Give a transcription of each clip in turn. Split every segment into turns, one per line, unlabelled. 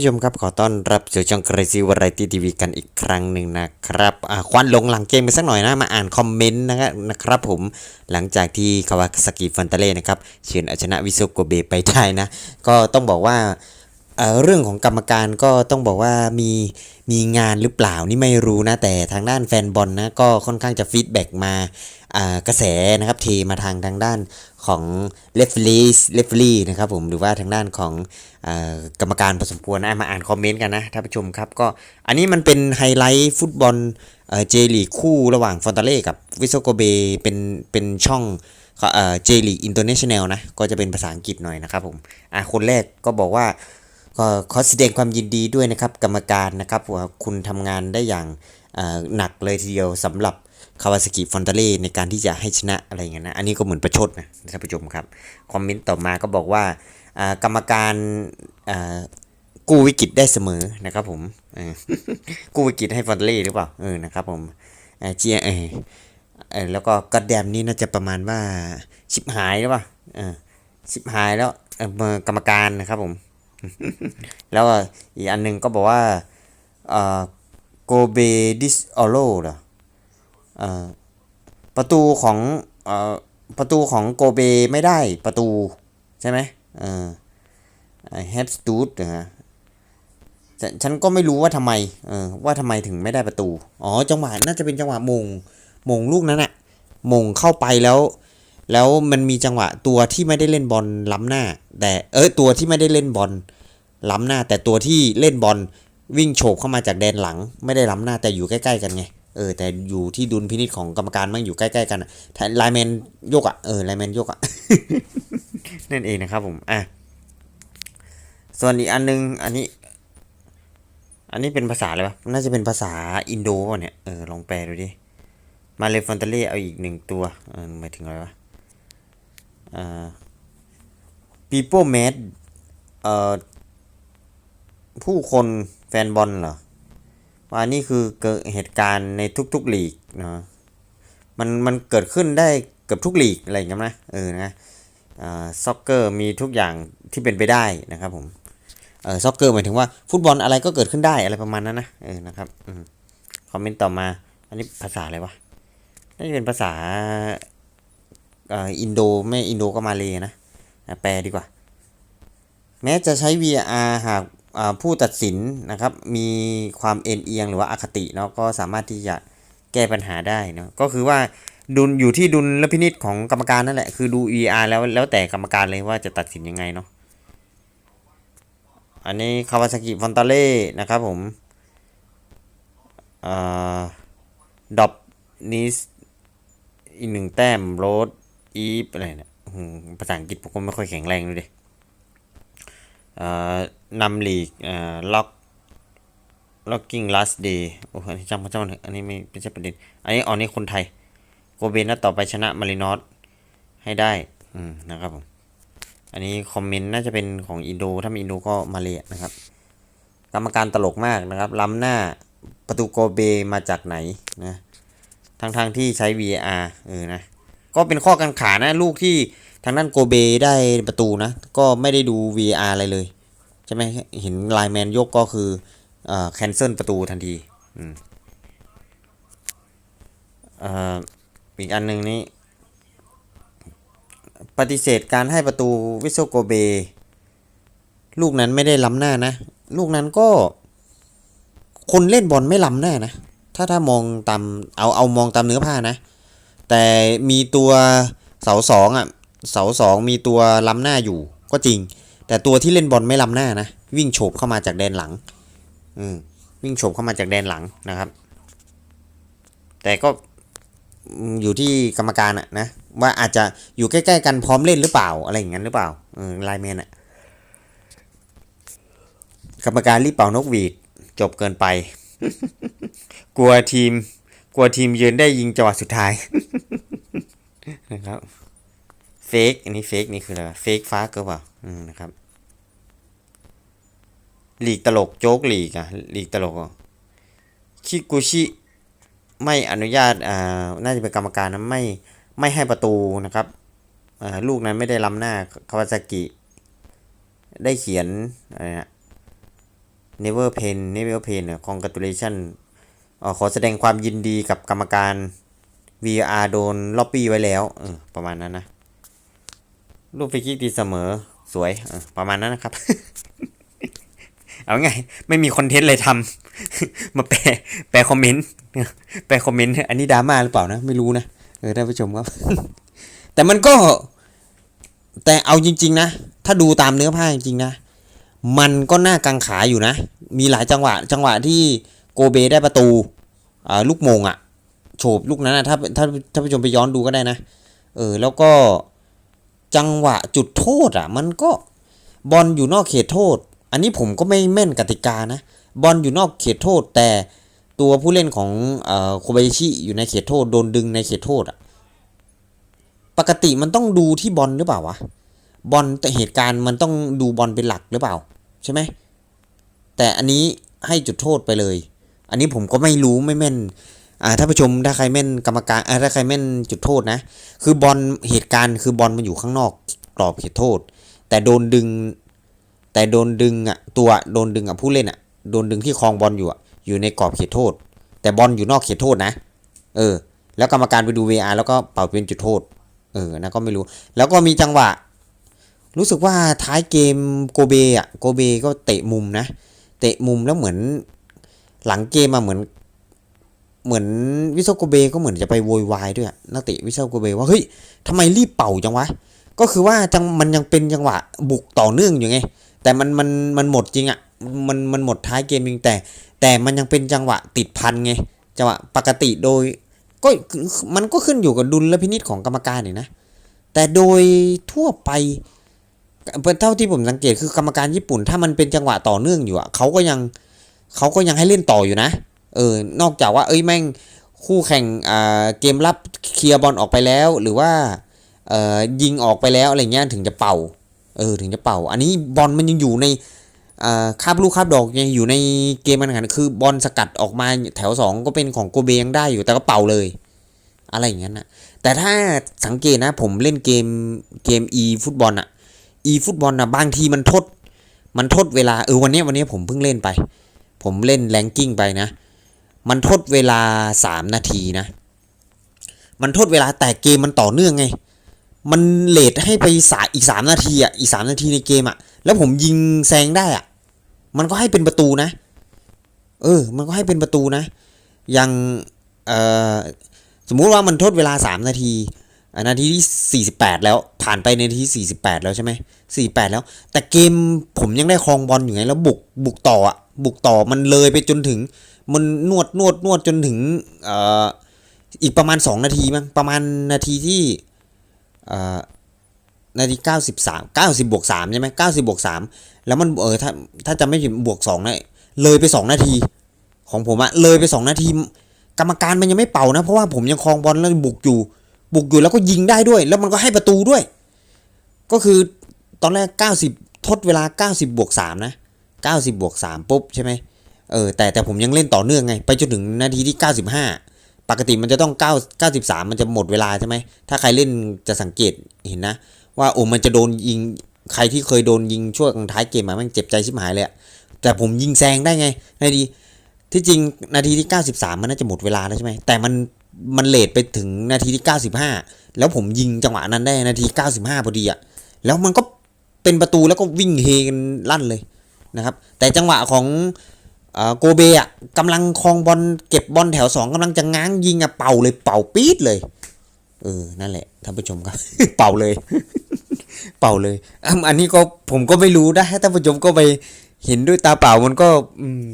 ผู้ชมครับขอต้อนรับสู่ช่อง Crazy Variety TV กันอีกครั้งหนึ่งนะครับควันลงหลังเกมไปสักหน่อยนะ มาอ่านคอมเมนต์นะครับนะครับผมหลังจากที่คาวาสกิฟันเตเล่นะครับเฉือนเอาชนะวิโซโกเบไปได้นะ ก็ต้องบอกว่า เรื่องของกรรมการก็ต้องบอกว่ามีมีงานหรือเปล่านี่ไม่รู้นะ แต่ทางด้านแฟนบอลนะก็ค่อนข้างจะฟีดแบ็กมากระแสนะครับเทมาทางทางด้านของเลฟลีเลฟลีนะครับผมหรือว่าทางด้านของอกรรมการพอสมควรนะมาอ่านคอมเมนต์กันนะท่านผู้ชมครับก็อันนี้มันเป็นไฮไลท์ฟุตบอลเจลีคู่ระหว่างฟอนตาเล่กับวิโซโกเบเป็นเป็นช่องเอ่อเจลีอินเตอร์เนชั่นแนลนะก็จะเป็นภาษาอังกฤษหน่อยนะครับผมอะคนแรกก็บอกว่า ก็ขอแสดงความยินดีด้วยนะครับ กรรมการนะครับว่าคุณทำงานได้อย่างหนักเลยทีเดียวสำหรับคาวาสกิฟอนตเล่ในการที่จะให้ชนะอะไรเงี้ยนะอันนี้ก็เหมือนประชดนะท่านผู้ชมครับคอมเมนต์ต่อมาก็บอกว่ากรรมการกู้วิกฤตได้เสมอนะครับผมกู้วิกฤตให้ฟอนเล่หรือเปล่าเออนะครับผมเจียเออเอแล้วก็กระแดมนี่น่าจะประมาณว่าชิบหายหรือเปล่าชิบหายแล้วกรรมการนะครับผม แล้วอีกอันหนึ่งก็บอกว่าโกเบดิสออโลเหรอประตูของอประตูของโกเบไม่ได้ประตูใช่ไหมเออแฮปสตูดนะฮะฉันก็ไม่รู้ว่าทำไมเออว่าทำไมถึงไม่ได้ประตู อ๋อ จังหวะน่าจะเป็นจังหวะมง มงลูกนั้นอะมงเข้าไปแล้ว แล้วมันมีจังหวะตัวที่ไม่ได้เล่นบอลล้ำหน้า แต่เออตัวที่ไม่ได้เล่นบอลล้ำหน้า แต่ตัวที่เล่นบอลวิ่งโฉบเข้ามาจากแดนหลัง ไม่ได้ล้ำหน้าแต่อยู่ใกล้ๆกันไงเออแต่อยู่ที่ดุลพินิจของกรรมการมันอยู่ใกล้ๆกันไลแมนโยกอะเออไลแมนโยกอะนั่นเองนะครับผมอะส่วนอีกอันนึงอันนี้ อันนี้เป็นภาษาอะไรวะน่าจะเป็นภาษาอินโดป่ะเนี่ยเออลองแปลดูดิมาเลฟอนเตเล่เอาอีกหนึ่งตัวเออหมายถึงอะไรวะ people mad เอ่อผู้คนแฟนบอลเหรอว่านี่คือเกิดเหตุการณ์ในทุกๆลีกเนาะมันมันเกิดขึ้นได้เกือบทุกลีกอะไรอย่างเงี้ยนะเออนะซ็อกเกอร์มีทุกอย่างที่เป็นไปได้นะครับผมเออซ็อกเกอร์หมายถึงว่าฟุตบอลอะไรก็เกิดขึ้นได้อะไรประมาณนั้นนะเออนะครับอืมคอมเมนต์ต่อมา อันนี้ภาษาอะไรวะน่าจะเป็นภาษา อินโดไม่อินโดก็มาเลยนะ แปลดีกว่า แม้จะใช้ VR หากผู้ตัดสินนะครับ มีความเอ็นเอียงหรือว่าอคติเนาะก็สามารถที่จะแก้ปัญหาได้เนาะก็คือว่าดุลอยู่ที่ดุลและพินิจของกรรมการนั่นแหละคือดู ER แล้วแล้วแต่กรรมการเลยว่าจะตัดสินยังไงเนาะอันนี้คาวาซากิฟอนตาเล่นะครับผมอ่ดอบนิสอีกหนึ่งแต้มโรด อีฟอะไรเนี่ยภาษาอังกฤษผมก็ไม่ค่อยแข็งแรงเลยดิอ่านำลีกอ่าล็อก locking last day โอ้โหอันนี้จำจำมันเถอะอันนี้ไม่ไม่ใช่ประเด็น อันนี้ออนี่คนไทย โกเบนัดต่อไปชนะมารินอสให้ได้ อืมนะครับผม อันนี้คอมเมนต์น่าจะเป็นของอินโด ถ้ามีอินโดก็มาเลยนะครับ กรรมการตลกมากนะครับ ล้ำหน้าประตูโกเบมาจากไหนนะ ทั้งทางๆที่ใช้ VR เออนะ ก็เป็นข้อกังขานะ ลูกที่ทางด้านโกเบได้ประตูนะ ก็ไม่ได้ดู V R อะไรเลย ใช่ไหมเห็นไลแมนยกก็คืออแคนเซิลประตูทันทีอีกอันหนึ่งนี้ ปฏิเสธการให้ประตูวิโซโกเบ ลูกนั้นไม่ได้ล้ำหน้านะ ลูกนั้นก็ คนเล่นบอลไม่ล้ำหน้านะ ถ้าถ้ามองตามเอาเอามองตามเนื้อผ้านะ แต่มีตัวเสาสองอะเสาสองมีตัวล้ำหน้าอยู่ก็จริง แต่ตัวที่เล่นบอลไม่ล้ำหน้านะวิ่งโฉบเข้ามาจากแดนหลังอืมวิ่งโฉบเข้ามาจากแดนหลังนะครับ แต่ก็อยู่ที่กรรมการอะนะว่าอาจจะอยู่ใกล้ๆกันพร้อมเล่นหรือเปล่าอะไรอย่างนั้นหรือเปล่าไลน์แมนอะกรรมการรีบเป่านกหวีดจบเกินไป กลัวทีม กลัวทีมยืนได้ยิงจังหวะสุดท้ายนะครับเฟกอันนี้เฟกนี่คืออะไรเฟกฟ้าก็เปล่าอืมนะครับหลีกตลกโจ๊กลีกอะหลีกตลกอะคิกุชิไม่อนุญาตอ่าน่าจะเป็นกรรมการนะไม่ไม่ให้ประตูนะครับลูกนั้นไม่ได้ล้ำหน้าคาวาซากิ ได้เขียนอะไรนะ never pain never pain เนี่ย congratulation เอ่อ ขอแสดงความยินดีกับกรรมการ VR โดนล็อบบี้ไว้แล้วออประมาณนั้นนะ รูปฟรีคิกตีเสมอสวยออประมาณนั้นนะครับ เอาไง ไม่มีคอนเทนต์เลยทำมาแปลแปลคอมเมนต์แปลคอมเมนต์อันนี้ดราม่าหรือเปล่านะ ไม่รู้นะ เออท่านผู้ชมครับ แต่มันก็ แต่เอาจริง ๆ นะ ถ้าดูตามเนื้อผ้าจริงๆนะ มันก็น่ากังขาอยู่นะ มีหลายจังหวะ จังหวะที่โกเบได้ประตู ลูกโมงอะโฉบลูกนั้นนะถ้าถ้าถ้าผู้ชมไปย้อนดูก็ได้นะ เออ แล้วก็จังหวะจุดโทษอะมันก็บอลอยู่นอกเขตโทษ อันนี้ผมก็ไม่แม่นกติกานะ บอลอยู่นอกเขตโทษ แต่ตัวผู้เล่นของโคบายชิอยู่ในเขตโทษ โดนดึงในเขตโทษอะปกติมันต้องดูที่บอลหรือเปล่าวะ บอลแต่เหตุการณ์มันต้องดูบอลเป็นหลักหรือเปล่า ใช่ไหม แต่อันนี้ให้จุดโทษไปเลย อันนี้ผมก็ไม่รู้ไม่แม่นอ่าถ้าผู้ชมถ้าใครแม่นกรรมการอ่าถ้าใครแม่นจุดโทษนะ คือบอลเหตุการณ์คือบอลมันอยู่ข้างนอกกรอบเขตโทษ แต่โดนดึง แต่โดนดึงอะตัวโดนดึงอะผู้เล่นอะโดนดึงที่คลองบอลอยู่อะอยู่ในกรอบเขตโทษ แต่บอลอยู่นอกเขตโทษนะ เออ แล้วกรรมการไปดู VR แล้วก็เป่าเป็นจุดโทษ เออนะก็ไม่รู้ แล้วก็มีจังหวะ รู้สึกว่าท้ายเกมโกเบอะโกเบก็เตะมุมนะ เตะมุมแล้วเหมือน หลังเกมมาเหมือน เหมือนวิโซโกเบก็เหมือนจะไปโวยวายด้วยอะนักเตะวิโซโกเบว่าเฮ้ยทำไมรีบเป่าจังวะก็คือว่าจังมันยังเป็นจังหวะบุกต่อเนื่องอยู่ไง แต่มันมันมันหมดจริงอะมันมันหมดท้ายเกมจริงแต่ แต่มันยังเป็นจังหวะติดพันไงจังหวะปกติโดย ก็มันก็ขึ้นอยู่กับดุลพินิจของกรรมการนี่นะแต่โดยทั่วไปเท่าที่ผมสังเกตคือกรรมการญี่ปุ่น ถ้ามันเป็นจังหวะต่อเนื่องอยู่อะเขาก็ยัง เขาก็ยังให้เล่นต่ออยู่นะ เออ นอกจากว่าเอ้ยแม่งคู่แข่งอ่าเกมรับเคลียร์บอลออกไปแล้ว หรือว่าเอ่อยิงออกไปแล้วอะไรเงี้ยถึงจะเป่า เออถึงจะเป่า อันนี้บอลมันยังอยู่ในอ่าคาบลูกคาบดอกยังอยู่ในเกมมันขันคือบอลสกัดออกมาแถวสองก็เป็นของโกเบยังได้อยู่แต่ก็เป่าเลย อะไรอย่างนั้นนะแต่ถ้าสังเกตนะผมเล่นเกมเกม e ฟุตบอลอะ e ฟุตบอลนะบางทีมันทด มันทดเวลาเออวันนี้วันนี้ผมเพิ่งเล่นไป ผมเล่นแรงกิ้งไปนะ มันทดเวลา 3 นาทีนะ มันทดเวลาแต่เกมมันต่อเนื่องไง มันเลทให้ไปสาอีก 3 นาทีอะอีก 3 นาทีในเกมอะ แล้วผมยิงแซงได้อะ มันก็ให้เป็นประตูนะ เออ มันก็ให้เป็นประตูนะ อย่างเอ่อสมมุติว่ามันทดเวลา 3 นาทีอะนาทีที่ 48 แล้วผ่านไปในนาทีที่48 แล้วใช่ไหม48 แล้ว แต่เกมผมยังได้ครองบอลอยู่ไงแล้วบุกบุกต่ออะ บุกต่อมันเลยไปจนถึง มันนวดนวดนวดจนถึงออีกประมาณ 2 นาทีมั้งประมาณนาทีที่เอ่อนาที93 90บวก3ใช่ไหม90บวก3แล้วมันเออถ้าถ้าจะไม่ผิดบวก2นะเลยไป 2 นาที ของผมอะเลยไป 2 นาที กรรมการมันยังไม่เป่านะ เพราะว่าผมยังครองบอลแล้วบุกอยู่ บุกอยู่แล้วก็ยิงได้ด้วย แล้วมันก็ให้ประตูด้วย ก็คือตอนแรก 90 ทดเวลา 90บวก3นะ 90บวก3ปุ๊บใช่ไหมเออแต่แต่ผมยังเล่นต่อเนื่องไง ไปจนถึงนาทีที่ 95 ปกติมันจะต้อง 9 93 มันจะหมดเวลาใช่ไหมถ้าใครเล่นจะสังเกตเห็นนะ ว่าโอ้มันจะโดนยิงใครที่เคยโดนยิงช่วงท้ายเกมมาแม่งเจ็บใจชิบหายเลยแต่ผมยิงแซงได้ไงนาทีที่จริงนาทีที่ 93 มันน่าจะหมดเวลาแล้วใช่ไหมแต่มันมันเลทไปถึงนาทีที่ 95 แล้วผมยิงจังหวะนั้นได้นาที 95พอดีอะแล้วมันก็เป็นประตูแล้วก็วิ่งเฮกันลั่นเลย นะครับ แต่จังหวะของอโกเบอะกำลังครองบอลเก็บบอลแถวสองกำลังจะง้างยิงอะเป่าเลยเป่าปี๊ดเลยเออนั่นแหละท่านผู้ชมครับ เป่าเลย เป่าเลยอันนี้ก็ผมก็ไม่รู้นะท่านผู้ชมก็ไปเห็นด้วยตาเปล่ามันก็อืม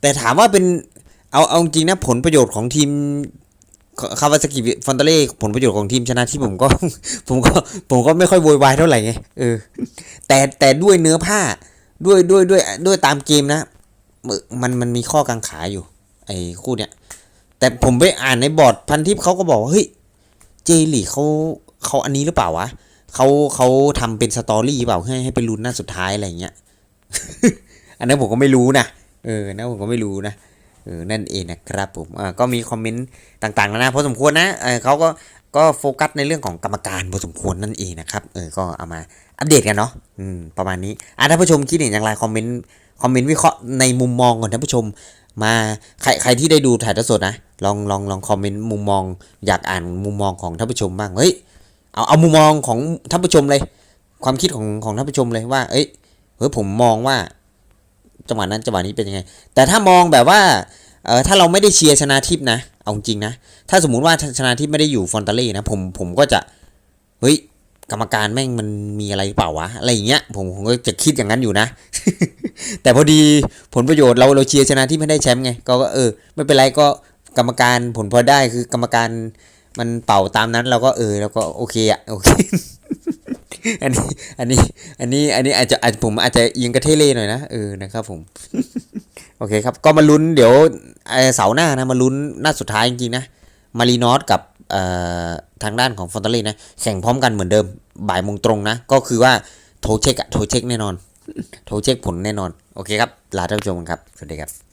แต่ถามว่าเป็นเอาเอาจริงนะผลประโยชน์ของทีมคาวาซากิฟอนเตเล่ผลประโยชน์ของทีมชนะที่ผมก็ ผมก็ผมก็ไม่ค่อยโวยวายเท่าไหร่ไงเออแต่แต่ด้วยเนื้อผ้า ด้วยด้วยด้วยด้วยตามเกมนะมันมันมีข้อกังขาอยู่ ไอ้คู่เนี้ยแต่ผมไปอ่านในบอร์ดพันทิปเขาก็บอกว่าเฮ้ยเจลี่เขาเขาอันนี้หรือเปล่าวะเขาเขาทำเป็นสตอรี่เปล่าให้ให้ไปลุ้นหน้าสุดท้ายอะไรเงี้ยอันนั้นผมก็ไม่รู้นะเออนะผมก็ไม่รู้นะเออนั่นเองนะครับผมอ่าก็มีคอมเมนต์ต่างๆนานาพอสมควรนะเออเขาก็ ก็โฟกัสในเรื่องของกรรมการพอสมควรนั่นเองนะครับ เออ ก็เอามาอัปเดตกันเนาะ อืม ประมาณนี้ อะถ้าผู้ชมคิดเห็นอย่างไรคอมเมนต์ คอมเมนต์วิเคราะห์ในมุมมองก่อนท่านผู้ชม มา ใคร ใครที่ได้ดูถ่ายทอดสดนะ ลอง ลอง ลองคอมเมนต์มุมมอง อยากอ่านมุมมองของท่านผู้ชมบ้าง เฮ้ย เอา เอามุมมองของท่านผู้ชมเลย ความคิดของของท่านผู้ชมเลยว่า เอ้ย เฮ้ยผมมองว่าจังหวะนั้นจังหวะนี้เป็นยังไง แต่ถ้ามองแบบว่า เออถ้าเราไม่ได้เชียร์ชนะทิพย์นะ เอาจริงนะ ถ้าสมมุติว่าชนะทิพไม่ได้อยู่ฟอนตาเล่นะผมผมก็จะเฮ้ยกรรมการแม่งมันมีอะไรเปล่าวะอะไรอย่างเงี้ยผมผมก็จะคิดอย่างนั้นอยู่นะ แต่พอดีผลประโยชน์เราเราเชียร์ชนะที่ไม่ได้แชมป์ไงก็เออ ไม่เป็นไรก็กรรมการผลพอได้คือกรรมการมันเป่าตามนั้นเราก็เออเราก็โอเคอะโอเคอันนี้อันนี้อันนี้อันนี้อาจจะอาจผมอาจจะเอียงกระเทเล่หน่อยนะเออนะครับผม โอเคครับ ก็มาลุ้นเดี๋ยวเสาหน้านะมาลุ้นนัดสุดท้ายจริงๆนะ มารีนอสกับทางด้านของฟอนตาเล่นะแข่งพร้อมกันเหมือนเดิมบ่ายโมงตรงนะ ก็คือว่าโทรเช็คอะโทรเช็คแน่นอน โทรเช็คผลแน่นอน โอเคครับ ลาท่านผู้ชมครับ สวัสดีครับ